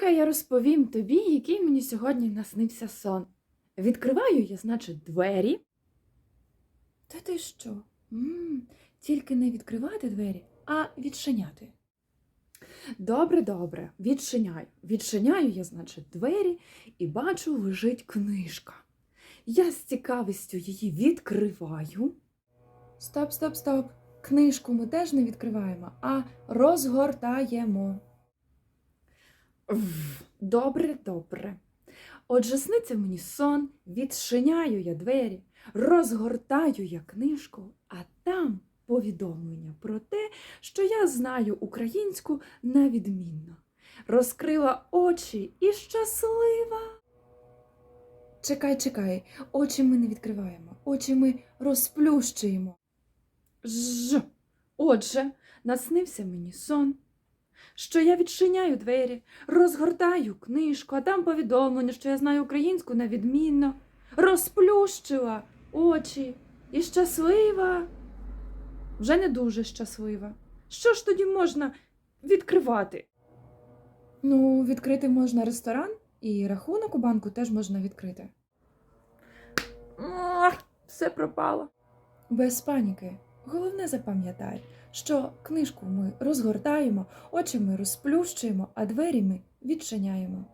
Слухай, я розповім тобі, який мені сьогодні наснився сон. Відкриваю я, значить, двері. Та ти що? м тільки не відкривати двері, а відчиняти. Добре, добре, відчиняю. Відчиняю я, значить, двері і бачу, лежить книжка. Я з цікавістю її відкриваю. Стоп, стоп, стоп. Книжку ми теж не відкриваємо, а розгортаємо. Добре, добре. Отже, сниться мені сон, відчиняю я двері, розгортаю я книжку, а там повідомлення про те, що я знаю українську на відмінно. Розкрила очі і щаслива. Чекай, чекай, очі ми не відкриваємо, очі ми розплющуємо. Ж. Отже, наснився мені сон, що я відчиняю двері, розгортаю книжку, а там повідомлення, що я знаю українську на відмінно, розплющила очі і щаслива. Вже не дуже щаслива. Що ж тоді можна відкривати? Ну, відкрити можна ресторан, і рахунок у банку теж можна відкрити. Ах, все пропало. Без паніки. Головне запам'ятай, що книжку ми розгортаємо, очі ми розплющуємо, а двері ми відчиняємо.